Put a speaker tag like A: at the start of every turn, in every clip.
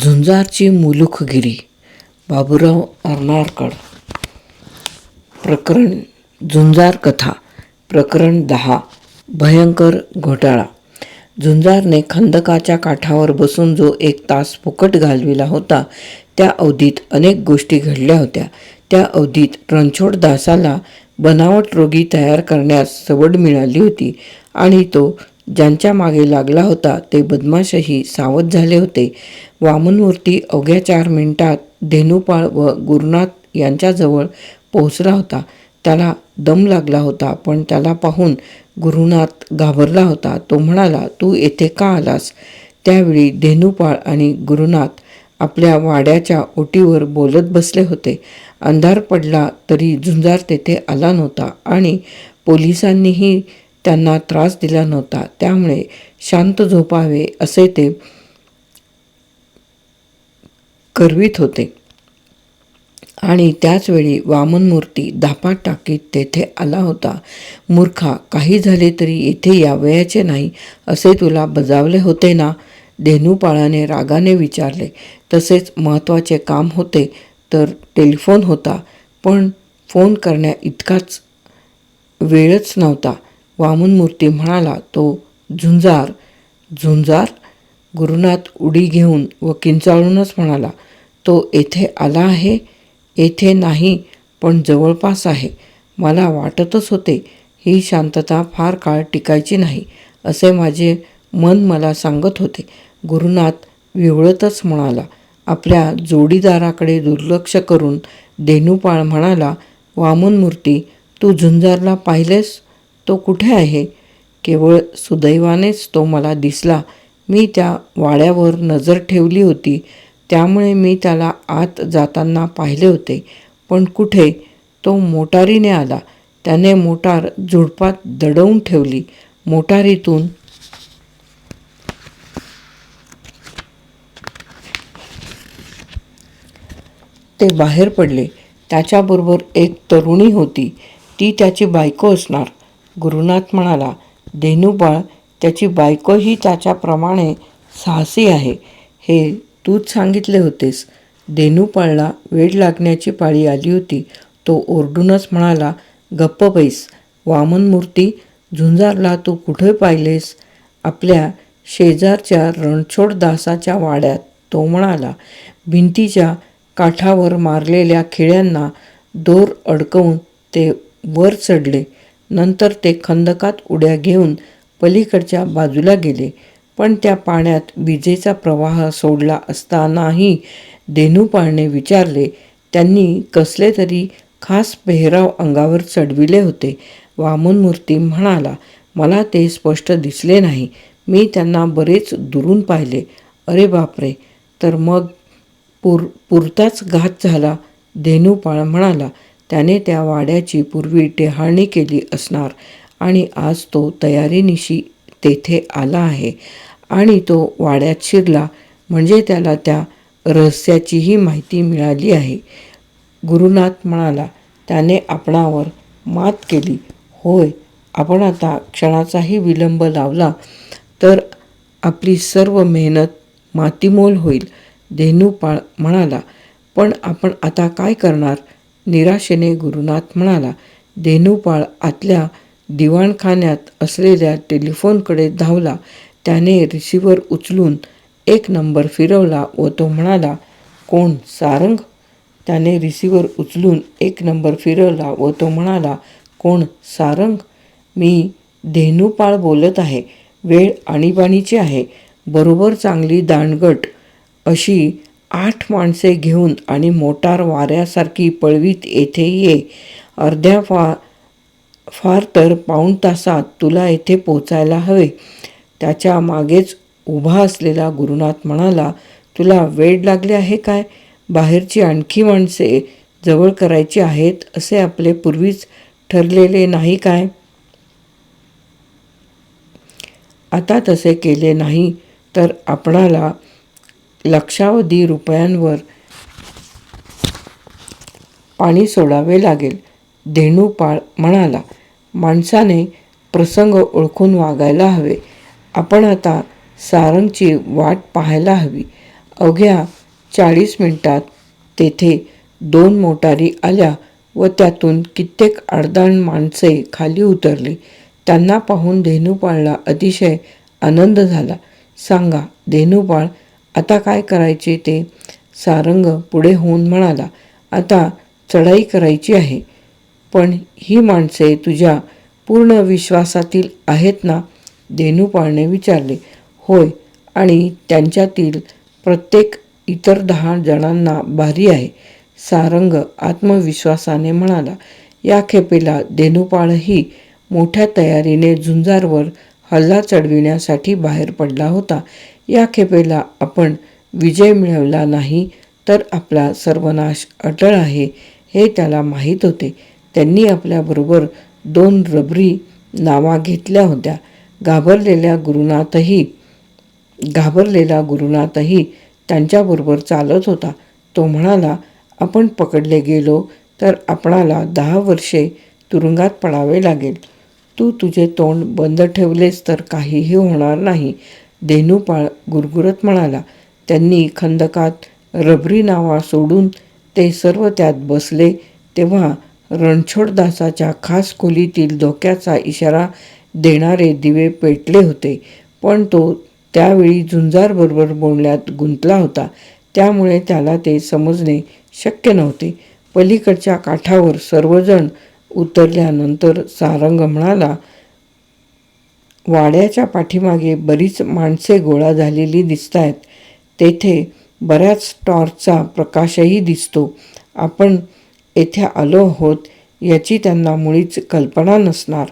A: झुंजारची मुलुखगिरी बाबुराव अर्नाळकर. प्रकरण झुंजार कथा. प्रकरण दहा भयंकर घोटाळा. झुंजारने खंदकाच्या काठावर बसून जो एक तास फुकट घालविला होता त्या अवधीत अनेक गोष्टी घडल्या होत्या. त्या अवधीत रणछोड दासाला बनावट रोगी तयार करण्यास सवड मिळाली होती आणि तो ज्यांच्या मागे लागला होता ते बदमाशही सावध झाले होते. वामनमूर्ती अवघ्या चार मिनिटात धेनुपाळ व गुरुनाथ यांच्याजवळ पोहोचला होता. त्याला दम लागला होता पण त्याला पाहून गुरुनाथ घाबरला होता. तो म्हणाला तू येथे का आलास? त्यावेळी धेनुपाळ आणि गुरुनाथ आपल्या वाड्याच्या ओटीवर बोलत बसले होते. अंधार पडला तरी झुंजार तेथे आला नव्हता आणि पोलिसांनीही त्यांना त्रास दिला नव्हता. त्यामुळे शांत झोपावे असे ते करवीत होते. आणि त्याचवेळी वामन मूर्ती धापात टाकीत तेथे आला होता. मूर्खा काही झाले तरी येथे यावयाचे नाही असे तुला बजावले होते ना? धेनुपाळाने रागाने विचारले. तसेच महत्त्वाचे काम होते तर टेलिफोन होता पण फोन करण्या इतकाच वेळच नव्हता. वामनमूर्ती म्हणाला तो झुंजार. झुंजार? गुरुनाथ उडी घेऊन व किंचाळूनच म्हणाला तो येथे आला आहे. येथे नाही पण जवळपास आहे. मला वाटतच होते ही शांतता फार काळ टिकायची नाही असे माझे मन मला सांगत होते. गुरुनाथ विवळतच म्हणाला आपल्या जोडीदाराकडे दुर्लक्ष करून धेनुपाळ म्हणाला वामनमूर्ती तू झुंजारला पाहिलेस? तो कुठे आहे? केवळ सुदैवानेच तो मला दिसला. मी त्या वाड्यावर नजर ठेवली होती. त्यामुळे मी त्याला आत जाताना पाहिले होते. पण कुठे? तो मोटारीने आला. त्याने मोटार झुडपात दडवून ठेवली. मोटारीतून ते बाहेर पडले. त्याच्याबरोबर एक तरुणी होती. ती त्याची बायको असणार. गुरुनाथ म्हणाला धेनुबाळ त्याची बायकोही त्याच्याप्रमाणे साहसी आहे. हे तूच सांगितले होतेस. धेनुपाळला वेळ लागण्याची पाळी आली होती. तो ओरडूनच म्हणाला गप्प बैस. वामनमूर्ती झुंजारला तू कुठे पाहिलेस? आपल्या शेजारच्या रणछोड दासाच्या वाड्यात तो म्हणाला भिंतीच्या काठावर मारलेल्या खिळ्यांना दोर अडकवून ते वर चढले. नंतर ते खंदकात उड्या घेऊन पलीकडच्या बाजूला गेले. पण त्या पाण्यात विजेचा प्रवाह सोडला असतानाही धेनुपाळने विचारले त्यांनी कसले तरी खास पेहराव अंगावर चढविले होते. वामन मूर्ती म्हणाला मला ते स्पष्ट दिसले नाही. मी त्यांना बरेच दुरून पाहिले. अरे बापरे! तर मग पुर पुरताच घात झाला धेनुपाळ म्हणाला. त्याने त्या वाड्याची पूर्वी टेहाळणी केली असणार आणि आज तो तयारीनिशी तेथे आला आहे. आणि तो वाड्यात शिरला म्हणजे त्याला त्या रहस्याचीही माहिती मिळाली आहे. गुरुनाथ म्हणाला त्याने आपणावर मात केली. होय आपण आता क्षणाचाही विलंब लावला तर आपली सर्व मेहनत मातीमोल होईल. धेनुपाळ म्हणाला पण आपण आता काय करणार? निराशेने गुरुनाथ म्हणाला धेनुपाळ आतल्या दिवाणखान्यात असलेल्या टेलिफोनकडे धावला. त्याने रिसिव्हर उचलून एक नंबर फिरवला व तो म्हणाला कोण सारंग? त्याने रिसिव्हर उचलून एक नंबर फिरवला व तो म्हणाला कोण सारंग? मी धेनुपाळ बोलत आहे. वेळ आणीबाणीची आहे. बरोबर चांगली दांडगट अशी आठ माणसे घेऊन आणि मोटार वाऱ्यासारखी पळवीत येथे ये. अर्ध्या फा फार तर पाऊण तासात तुला येथे पोचायला हवे. त्याच्या मागेच उभा असलेला गुरुनाथ म्हणाला तुला वेळ लागले आहे काय? बाहेरची आणखी माणसे जवळ करायची आहेत असे आपले पूर्वीच ठरलेले नाही काय? आता तसे केले नाही तर आपणाला लक्षावधी रुपयांवर पाणी सोडावे लागेल. धेनुपाळ म्हणाला माणसाने प्रसंग ओळखून वागायला हवे. आपण आता सारंगची वाट पाहायला हवी. अवघ्या चाळीस मिनिटात तेथे दोन मोटारी आल्या व त्यातून कित्येक अडदाण माणसे खाली उतरली. त्यांना पाहून धेनुपाळला अतिशय आनंद झाला. सांगा धेनुपाळ आता काय करायचे ते? सारंग पुढे होऊन म्हणाला आता चढाई करायची आहे. पण ही माणसे तुझ्या पूर्ण विश्वासातील आहेत ना? धेनुपाळने विचारले. होय आणि त्यांच्यातील प्रत्येक इतर दहा जणांना भारी आहे. सारंग आत्मविश्वासाने म्हणाला. या खेपेला धेनुपाळही मोठ्या तयारीने झुंजारवर हल्ला चढविण्यासाठी बाहेर पडला होता. या खेपेला आपण विजय मिळवला नाही तर आपला सर्वनाश अटळ आहे हे त्याला माहीत होते. त्यांनी आपल्याबरोबर दोन रबरी नावा घेतल्या होत्या. घाबरलेल्या गुरुनाथही घाबरलेला गुरुनाथही त्यांच्याबरोबर चालत होता. तो म्हणाला आपण पकडले गेलो तर आपणाला दहा वर्षे तुरुंगात पडावे लागेल. तू तुझे तोंड बंद ठेवलेस तर काहीही होणार नाही. धेनुपाळ गुरगुरत म्हणाला त्यांनी खंदकात रबरी नावा सोडून ते सर्व त्यात बसले तेव्हा रणछोडदासाच्या खास खोलीतील धोक्याचा इशारा देणारे दिवे पेटले होते. पण तो त्यावेळी झुंजारबरोबर बोलण्यात गुंतला होता. त्यामुळे त्याला ते समजणे शक्य नव्हते. पलीकडच्या काठावर सर्वजण उतरल्यानंतर सारंग म्हणाला वाड्याच्या पाठीमागे बरीच माणसे गोळा झालेली दिसत आहेत तेथे बऱ्याच टॉर्चचा प्रकाशही दिसतो. आपण येथे आलो आहोत याची त्यांना मुळीच कल्पना नसणार.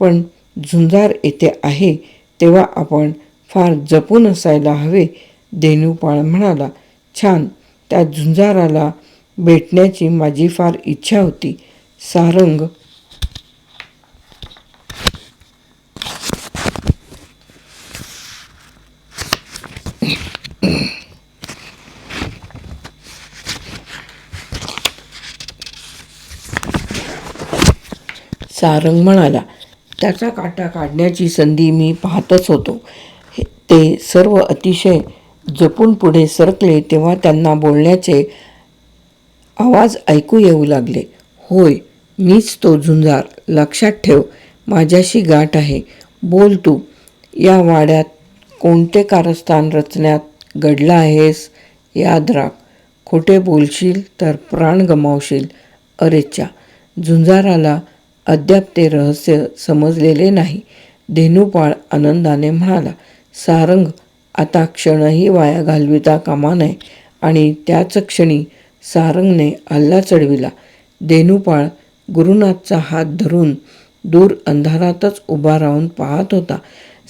A: पण झुंजार येथे आहे तेव्हा आपण फार जपून असायला हवे धेनुपाळ म्हणाला. छान त्या झुंजाराला भेटण्याची माझी फार इच्छा होती. सारंग सारंग म्हणाला. त्याचा काटा काढण्याची संधी मी पाहतच होतो. ते सर्व अतिशय जपून पुढे सरकले तेव्हा त्यांना बोलण्याचे आवाज ऐकू येऊ लागले. होय मीच तो झुंजार. लक्षात ठेव माझ्याशी गाठ आहे. बोल तू या वाड्यात कोणते कारस्थान रचण्यात घडला आहेस? याद राख खोटे बोलशील तर प्राण गमावशील. अरेच्या झुंजाराला अद्याप ते रहस्य समजलेले नाही. धेनुपाळ आनंदाने म्हणाला सारंग आता क्षणही वाया घालविता कामा नये. आणि त्याच क्षणी सारंगने हल्ला चढविला. धेनुपाळ गुरुनाथचा हात धरून दूर अंधारातच उभा राहून पाहत होता.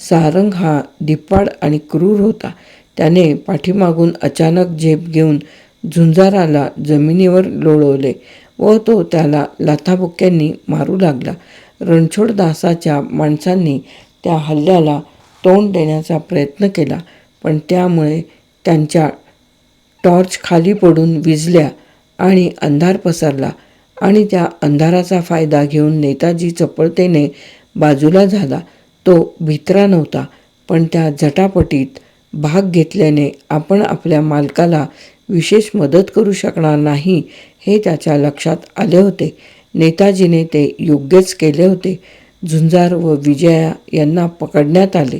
A: सारंग हा धिप्पाड आणि क्रूर होता. त्याने पाठीमागून अचानक झेप घेऊन झुंजाराला जमिनीवर लोळवले व तो त्याला लाथाबुक्क्यांनी मारू लागला. रणछोडदासाच्या माणसांनी त्या हल्ल्याला तोंड देण्याचा प्रयत्न केला पण त्यामुळे त्यांच्या टॉर्च खाली पडून विजल्या आणि अंधार पसरला आणि त्या अंधाराचा फायदा घेऊन नेताजी चपळतेने बाजूला झाला. तो भित्रा नव्हता पण त्या झटापटीत भाग घेतल्याने आपण आपल्या मालकाला विशेष मदत करू शकणार नाही हे त्याच्या लक्षात आले होते. नेताजीने ते योग्यच केले होते. झुंजार व विजया यांना पकडण्यात आले.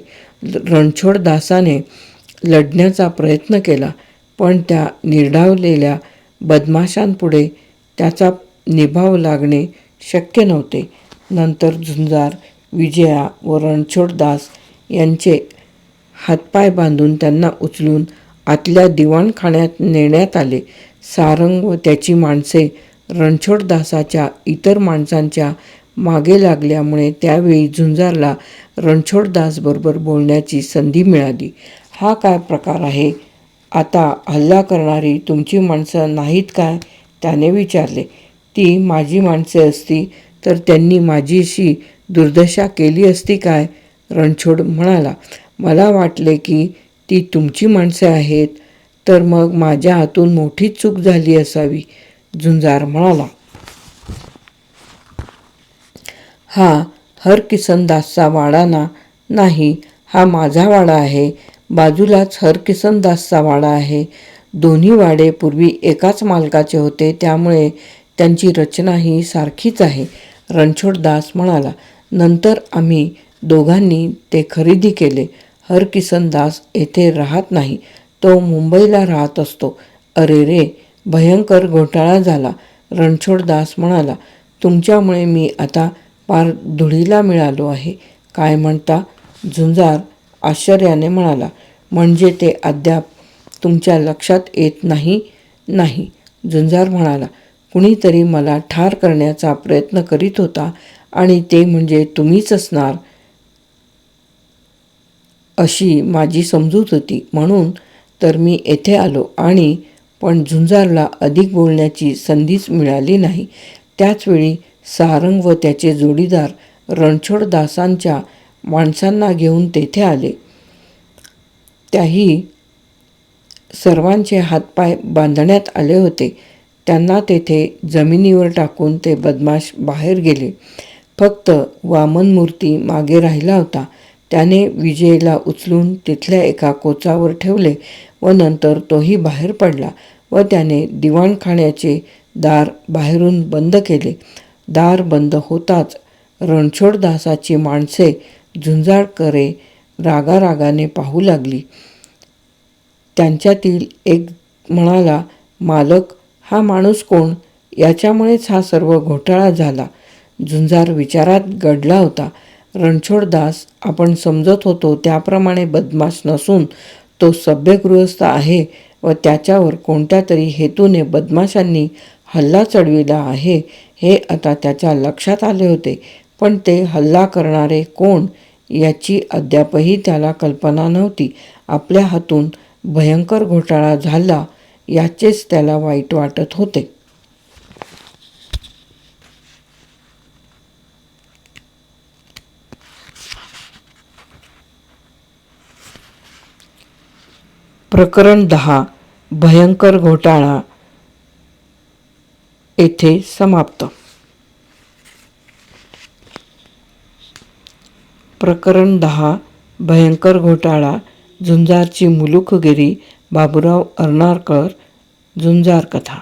A: रणछोडदासाने लढण्याचा प्रयत्न केला पण त्या निर्डावलेल्या बदमाशांपुढे त्याचा निभाव लागणे शक्य नव्हते. नंतर झुंजार विजया व रणछोडदास यांचे हातपाय बांधून त्यांना उचलून आतल्या दिवाणखान्यात नेण्यात आले. सारंग व त्याची माणसे रणछोडदासाच्या इतर माणसांच्या मागे लागल्यामुळे त्यावेळी झुंजारला रणछोडदासबरोबर बोलण्याची संधी मिळाली. हा काय प्रकार आहे? आता हल्ला करणारी तुमची माणसं नाहीत काय त्याने विचारले. ती माझी माणसे असती तर त्यांनी माझीशी दुर्दशा केली असती काय? रणछोड म्हणाला. मला वाटले की ती तुमची माणसे आहेत. तर मग माझ्या हातून मोठी चूक झाली असावी झुंजार म्हणाला. हा हर किसनदासचा वाडा ना नाही हा माझा वाडा आहे. बाजूलाच हर किसनदासचा वाडा आहे. दोन्ही वाडे पूर्वी एकाच मालकाचे होते त्यामुळे त्यांची रचना ही सारखीच आहे रणछोडदास म्हणाला. नंतर आम्ही दोघांनी ते खरेदी केले. हरकिसनदास येथे राहत नाही. तो मुंबईला राहत असतो. अरे रे भयंकर घोटाळा झाला. रणछोडदास म्हणाला तुमच्यामुळे मी आता पार धुळीला मिळालो आहे. काय म्हणता? झुंजार आश्चर्याने म्हणाला म्हणजे ते अद्याप तुमच्या लक्षात येत नाही? नाही. झुंजार म्हणाला कुणीतरी मला ठार करण्याचा प्रयत्न करीत होता आणि ते म्हणजे तुम्हीच असणार. अशी माझी समजूत होती. म्हणून तर मी येथे आलो आणि पण झुंजारला अधिक बोलण्याची संधीच मिळाली नाही. त्याचवेळी सारंग व त्याचे जोडीदार रणछोडदासांच्या माणसांना घेऊन तेथे आले. त्याही सर्वांचे हातपाय बांधण्यात आले होते. त्यांना तेथे जमिनीवर टाकून ते बदमाश बाहेर गेले. फक्त वामनमूर्ती मागे राहिला होता. त्याने विजयला उचलून तिथल्या एका कोचावर ठेवले व नंतर तोही बाहेर पडला व त्याने दिवाणखाण्याचे दार बाहेरून बंद केले. दार बंद होताच रणछोडदासाची माणसे झुंजाळकरे रागारागाने पाहू लागली. त्यांच्यातील एक म्हणाला मालक हा माणूस कोण? याच्यामुळेच हा सर्व घोटाळा झाला झुंजार विचारात गडला होता. रणछोडदास आपण समजत होतो त्याप्रमाणे बदमाश नसून तो सभ्यगृहस्थ आहे व त्याच्यावर कोणत्या तरी हेतूने बदमाशांनी हल्ला चढविला आहे हे आता त्याच्या लक्षात आले होते. पण ते हल्ला करणारे कोण याची अद्यापही त्याला कल्पना नव्हती. आपल्या हातून भयंकर घोटाळा झाला याचेच त्याला वाईट वाटत होते. प्रकरण दहा भयंकर घोटाळा येथे समाप्त. प्रकरण दहा भयंकर घोटाळा झुंजारची मुलुखगिरी बाबुराव अर्नाळकर झुंजार कथा.